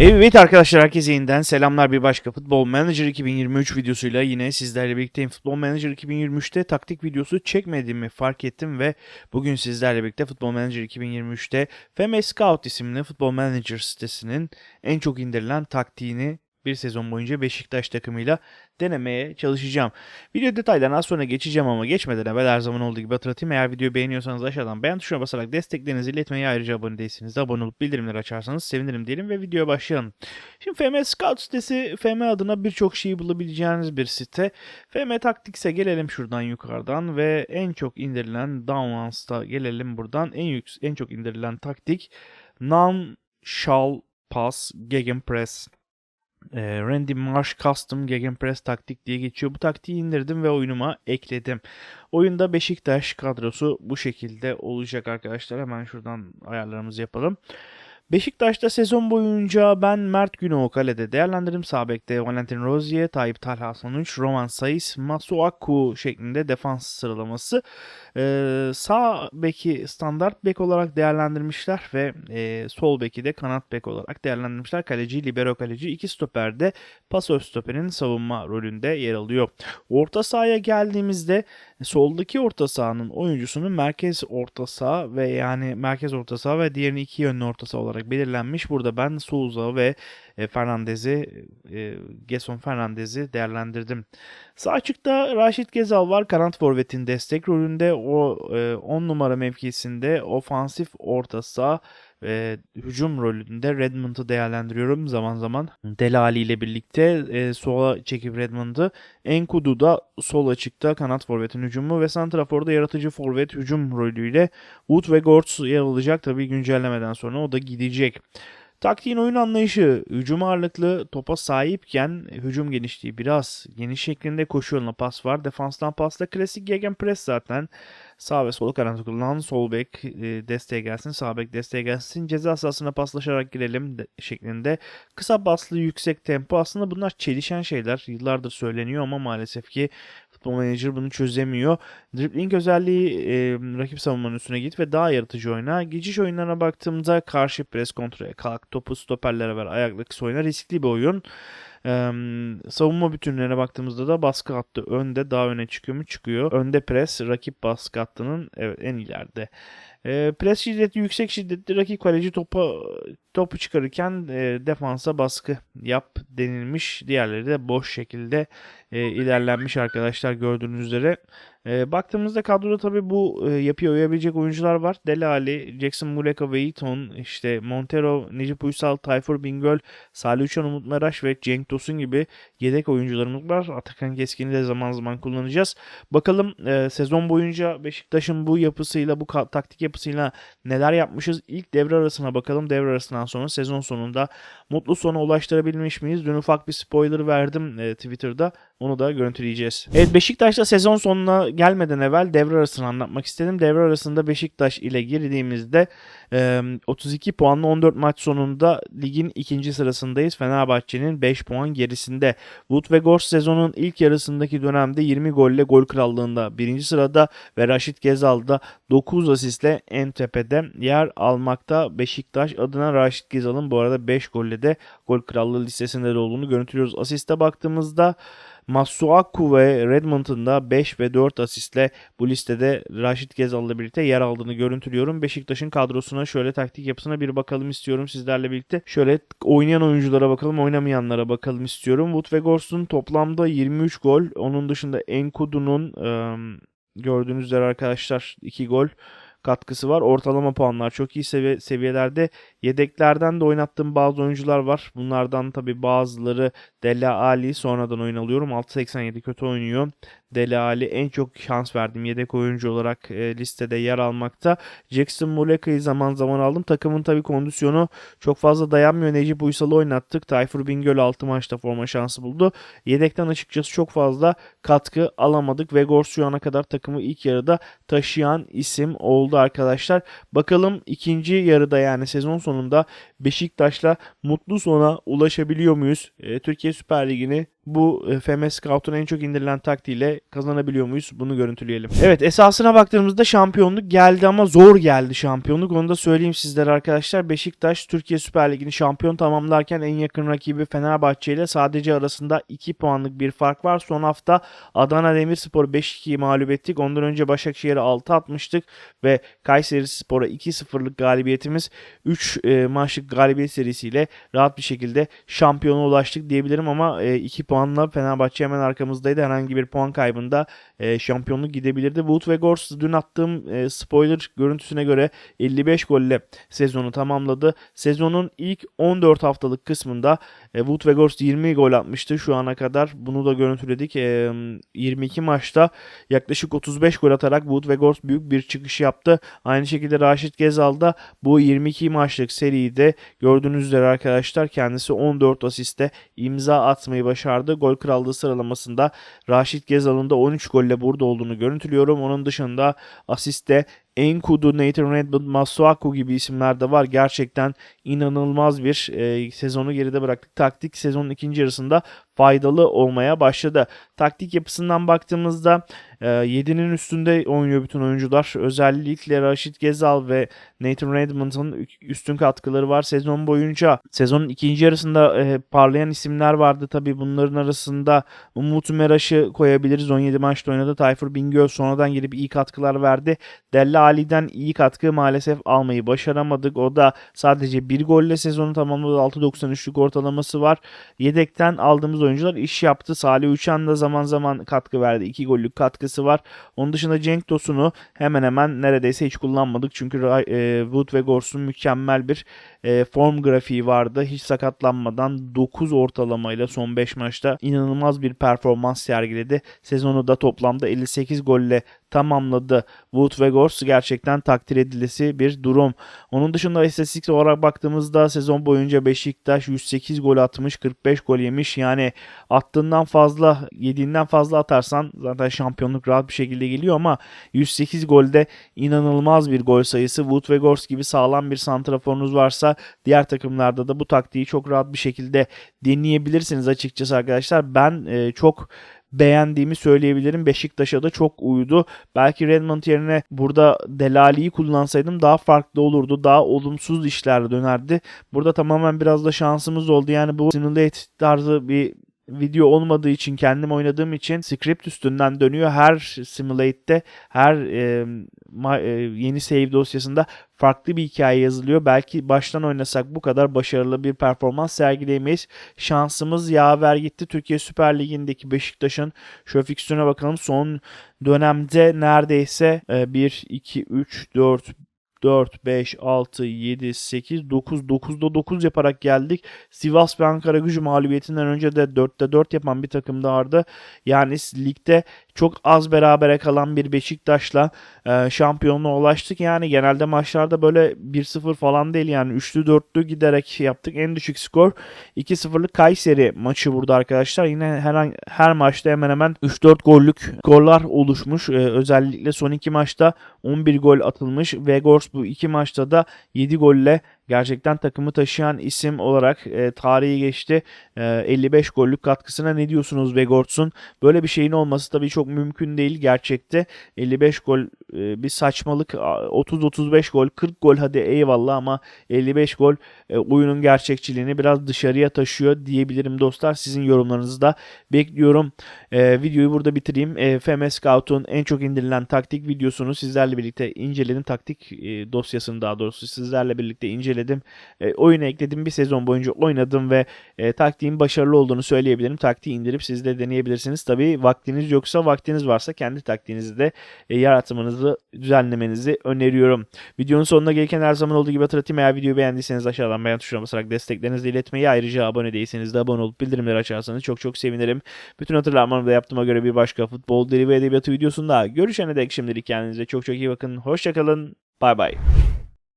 Evet arkadaşlar herkese yeniden selamlar bir başka Futbol Manager 2023 videosuyla yine sizlerle birlikteyim. Futbol Manager 2023'te taktik videosu çekmediğimi fark ettim ve bugün sizlerle birlikte Futbol Manager 2023'te FM Scout isimli Futbol Manager sitesinin en çok indirilen taktiğini bir sezon boyunca Beşiktaş takımıyla denemeye çalışacağım. Video detaylarına az sonra geçeceğim ama geçmeden evvel her zaman olduğu gibi hatırlatayım. Eğer videoyu beğeniyorsanız aşağıdan beğen tuşuna basarak desteklerinizi iletmeyi ayrıca abone değilseniz de abone olup bildirimleri açarsanız sevinirim diyelim ve videoya başlayalım. Şimdi FM Scout sitesi FM adına birçok şeyi bulabileceğiniz bir site. FM Taktikse gelelim şuradan yukarıdan ve en çok indirilen Downlands'ta gelelim buradan. En yük en çok indirilen taktik Non Shall Pass Gegenpress. E, Randy Marsh Custom Gegenpress taktik diye geçiyor. Bu taktiği indirdim ve oyunuma ekledim. Oyunda Beşiktaş kadrosu bu şekilde olacak arkadaşlar. Hemen şuradan ayarlarımızı yapalım. Beşiktaş'ta sezon boyunca ben Mert Günok'u kalede değerlendirdim. Sağ bekte Valentin Rozier, Tayyip Talha Sonuç, Roman Sayıs, Masuaku şeklinde defans sıralaması. Ee, sağ beki standart bek olarak değerlendirmişler ve e, sol beki de kanat bek olarak değerlendirmişler. Kaleci, libero kaleci, iki stoper de pasör stoperin savunma rolünde yer alıyor. Orta sahaya geldiğimizde soldaki orta sahanın oyuncusunun merkez orta saha ve yani merkez orta saha ve diğerini iki yönlü orta saha olarak belirlenmiş. Burada ben Souza ve e, Fernandez'i, e, Gerson Fernandez'i değerlendirdim. Sağ açıkta Raşit Gezal var. Kanat forvetin destek rolünde. O 10 numara mevkisinde ofansif orta saha ve hücum rolünde Redmond'u değerlendiriyorum zaman zaman. Delali ile birlikte e, sola çekip Redmond'u. Enkudu da sol açıkta kanat forvetin hücumu ve Santrafor'da yaratıcı forvet hücum rolüyle Wood ve Gortz yer alacak. Tabii güncellemeden sonra o da gidecek. Taktiğin oyun anlayışı hücum ağırlıklı topa sahipken hücum genişliği biraz geniş şeklinde koşu yoluna pas var. Defanstan pasla klasik gegenpress zaten. Sağ ve sol kanat kullan. Sol bek e, desteğe gelsin. Sağ bek desteğe gelsin. Ceza sahasına paslaşarak girelim de, şeklinde. Kısa baslı yüksek tempo. Aslında bunlar çelişen şeyler. Yıllardır söyleniyor ama maalesef ki Futbol Manager bunu çözemiyor. Dribbling özelliği e, rakip savunmanın üstüne git ve daha yaratıcı oyna. Geçiş oyunlarına baktığımda karşı pres kontrole kalk, topu stoperlere ver, ayakla kısa oyna. Riskli bir oyun. Ee, savunma bütünlerine baktığımızda da baskı hattı önde daha öne çıkıyor mu? Çıkıyor. Önde pres rakip baskı hattının evet, en ileride. E, pres şiddeti yüksek şiddetli rakip kaleci topu topu çıkarırken e, defansa baskı yap denilmiş. Diğerleri de boş şekilde e, ilerlenmiş arkadaşlar gördüğünüz üzere. E, baktığımızda kadroda tabi bu e, yapıya uyabilecek oyuncular var. Dele Ali, Jackson Muleka ve Eaton, işte Montero, Necip Uysal, Tayfur Bingöl, Salih Uçan, Umut Meraş ve Cenk Tosun gibi yedek oyuncularımız var. Atakan Keskin'i de zaman zaman kullanacağız. Bakalım e, sezon boyunca Beşiktaş'ın bu yapısıyla, bu taktik yapısıyla neler yapmışız? İlk devre arasına bakalım. Devre arasından sonra sezon sonunda mutlu sona ulaştırabilmiş miyiz? Dün ufak bir spoiler verdim e, Twitter'da. Onu da görüntüleyeceğiz. Evet Beşiktaş'ta sezon sonuna gelmeden evvel devre arasını anlatmak istedim. Devre arasında Beşiktaş ile girdiğimizde e, 32 puanla 14 maç sonunda ligin ikinci sırasındayız. Fenerbahçe'nin 5 puan gerisinde. Wood ve Gors sezonun ilk yarısındaki dönemde 20 golle gol krallığında birinci sırada ve Raşit Gezal da 9 asistle en tepede yer almakta. Beşiktaş adına Raşit Gezal'ın bu arada 5 golle de gol krallığı listesinde de olduğunu görüntülüyoruz. Asiste baktığımızda Masuaku ve Redmond'un da 5 ve 4 asistle bu listede Raşit Gezal'la birlikte yer aldığını görüntülüyorum. Beşiktaş'ın kadrosuna şöyle taktik yapısına bir bakalım istiyorum sizlerle birlikte. Şöyle oynayan oyunculara bakalım, oynamayanlara bakalım istiyorum. Wood ve Gors'un toplamda 23 gol. Onun dışında Enkudu'nun gördüğünüz üzere arkadaşlar 2 gol katkısı var. Ortalama puanlar çok iyi sevi- seviyelerde. Yedeklerden de oynattığım bazı oyuncular var. Bunlardan tabi bazıları Della Ali sonradan oyun alıyorum. 6.87 kötü oynuyor. Dele Ali en çok şans verdiğim yedek oyuncu olarak e, listede yer almakta. Jackson Muleka'yı zaman zaman aldım. Takımın tabi kondisyonu çok fazla dayanmıyor. Necip Uysal'ı oynattık. Tayfur Bingöl 6 maçta forma şansı buldu. Yedekten açıkçası çok fazla katkı alamadık. Vegor şu ana kadar takımı ilk yarıda taşıyan isim oldu arkadaşlar. Bakalım ikinci yarıda yani sezon sonunda Beşiktaş'la mutlu sona ulaşabiliyor muyuz? E, Türkiye Süper Ligi'ni bu e, FMS Scout'un en çok indirilen taktiğiyle kazanabiliyor muyuz? Bunu görüntüleyelim. Evet esasına baktığımızda şampiyonluk geldi ama zor geldi şampiyonluk. Onu da söyleyeyim sizlere arkadaşlar. Beşiktaş Türkiye Süper Ligi'ni şampiyon tamamlarken en yakın rakibi Fenerbahçe ile sadece arasında 2 puanlık bir fark var. Son hafta Adana Demirspor 5-2'yi mağlup ettik. Ondan önce Başakşehir'e 6 atmıştık ve Kayseri Spor'a 2-0'lık galibiyetimiz 3 e, maçlık galibiyet serisiyle rahat bir şekilde şampiyona ulaştık diyebilirim ama 2 puanla Fenerbahçe hemen arkamızdaydı. Herhangi bir puan kaybında e, şampiyonluk gidebilirdi. Wood ve Gors dün attığım e, spoiler görüntüsüne göre 55 golle sezonu tamamladı. Sezonun ilk 14 haftalık kısmında e, Wood ve Gors 20 gol atmıştı şu ana kadar. Bunu da görüntüledik. E, 22 maçta yaklaşık 35 gol atarak Wood ve büyük bir çıkış yaptı. Aynı şekilde Raşit Gezal da bu 22 maçlık seride gördüğünüz üzere arkadaşlar kendisi 14 asiste imza atmayı başardı. Gol krallığı sıralamasında Raşit Gezal'ın da 13 golle burada olduğunu görüntülüyorum. Onun dışında asiste Enkudu, Nathan Redmond, Masuaku gibi isimler de var. Gerçekten inanılmaz bir e, sezonu geride bıraktık. Taktik sezonun ikinci yarısında faydalı olmaya başladı. Taktik yapısından baktığımızda e, 7'nin üstünde oynuyor bütün oyuncular. Özellikle Rashid Gezal ve Nathan Redmond'ın üstün katkıları var sezon boyunca. Sezonun ikinci yarısında e, parlayan isimler vardı tabii bunların arasında Umut Meraş'ı koyabiliriz. 17 maçta oynadı. Tayfur Bingöl sonradan gelip iyi katkılar verdi. Della Ali'den iyi katkı maalesef almayı başaramadık. O da sadece bir golle sezonu tamamladı. 6.93'lük ortalaması var. Yedekten aldığımız oyuncular iş yaptı. Salih Uçan da zaman zaman katkı verdi. 2 gollük katkısı var. Onun dışında Cenk Tosun'u hemen hemen neredeyse hiç kullanmadık. Çünkü e, Wood ve Gors'un mükemmel bir e, form grafiği vardı. Hiç sakatlanmadan 9 ortalamayla son 5 maçta inanılmaz bir performans sergiledi. Sezonu da toplamda 58 golle tamamladı. Wood ve Gors gerçekten takdir edilesi bir durum. Onun dışında istatistik olarak baktığımızda sezon boyunca Beşiktaş 108 gol atmış, 45 gol yemiş. Yani attığından fazla, yediğinden fazla atarsan zaten şampiyonluk rahat bir şekilde geliyor ama 108 golde inanılmaz bir gol sayısı. Wood ve Gors gibi sağlam bir santraforunuz varsa diğer takımlarda da bu taktiği çok rahat bir şekilde deneyebilirsiniz açıkçası arkadaşlar. Ben e, çok beğendiğimi söyleyebilirim. Beşiktaş'a da çok uydu. Belki Redmond yerine burada Delali'yi kullansaydım daha farklı olurdu. Daha olumsuz işler dönerdi. Burada tamamen biraz da şansımız oldu. Yani bu simulate tarzı bir video olmadığı için kendim oynadığım için script üstünden dönüyor. Her simulate'de her e, ma, e, yeni save dosyasında farklı bir hikaye yazılıyor. Belki baştan oynasak bu kadar başarılı bir performans sergileyemeyiz. Şansımız yaver gitti. Türkiye Süper Ligi'ndeki Beşiktaş'ın şu fikstürüne bakalım. Son dönemde neredeyse e, 1, 2, 3, 4, 4, 5, 6, 7, 8, 9, 9'da 9 yaparak geldik. Sivas ve Ankara gücü mağlubiyetinden önce de 4'te 4 yapan bir takım da vardı. Yani ligde çok az berabere kalan bir Beşiktaş'la e, şampiyonluğa ulaştık. Yani genelde maçlarda böyle 1-0 falan değil yani 3'lü 4'lü giderek yaptık. En düşük skor 2-0'lık Kayseri maçı burada arkadaşlar. Yine her, her maçta hemen hemen 3-4 gollük skorlar oluşmuş. E, özellikle son iki maçta 11 gol atılmış. Vegors bu iki maçta da 7 golle gerçekten takımı taşıyan isim olarak e, tarihi geçti. E, 55 gollük katkısına ne diyorsunuz Vegorts'un? Böyle bir şeyin olması tabii çok mümkün değil gerçekte. 55 gol e, bir saçmalık. 30-35 gol, 40 gol hadi eyvallah ama 55 gol e, oyunun gerçekçiliğini biraz dışarıya taşıyor diyebilirim dostlar. Sizin yorumlarınızı da bekliyorum. E, videoyu burada bitireyim. E, FM Scout'un en çok indirilen taktik videosunu sizlerle birlikte inceledim. Taktik e, dosyasını daha doğrusu sizlerle birlikte inceledim inceledim. E, oyuna ekledim. Bir sezon boyunca oynadım ve e, taktiğin başarılı olduğunu söyleyebilirim. Taktiği indirip siz de deneyebilirsiniz. Tabi vaktiniz yoksa vaktiniz varsa kendi taktiğinizi de e, yaratmanızı düzenlemenizi öneriyorum. Videonun sonuna gelirken her zaman olduğu gibi hatırlatayım. Eğer videoyu beğendiyseniz aşağıdan beğen tuşuna basarak desteklerinizi iletmeyi ayrıca abone değilseniz de abone olup bildirimleri açarsanız çok çok sevinirim. Bütün hatırlatmalarımı da yaptığıma göre bir başka futbol, dili ve edebiyatı videosunda görüşene dek şimdilik kendinize çok çok iyi bakın. Hoşçakalın. Bay bay.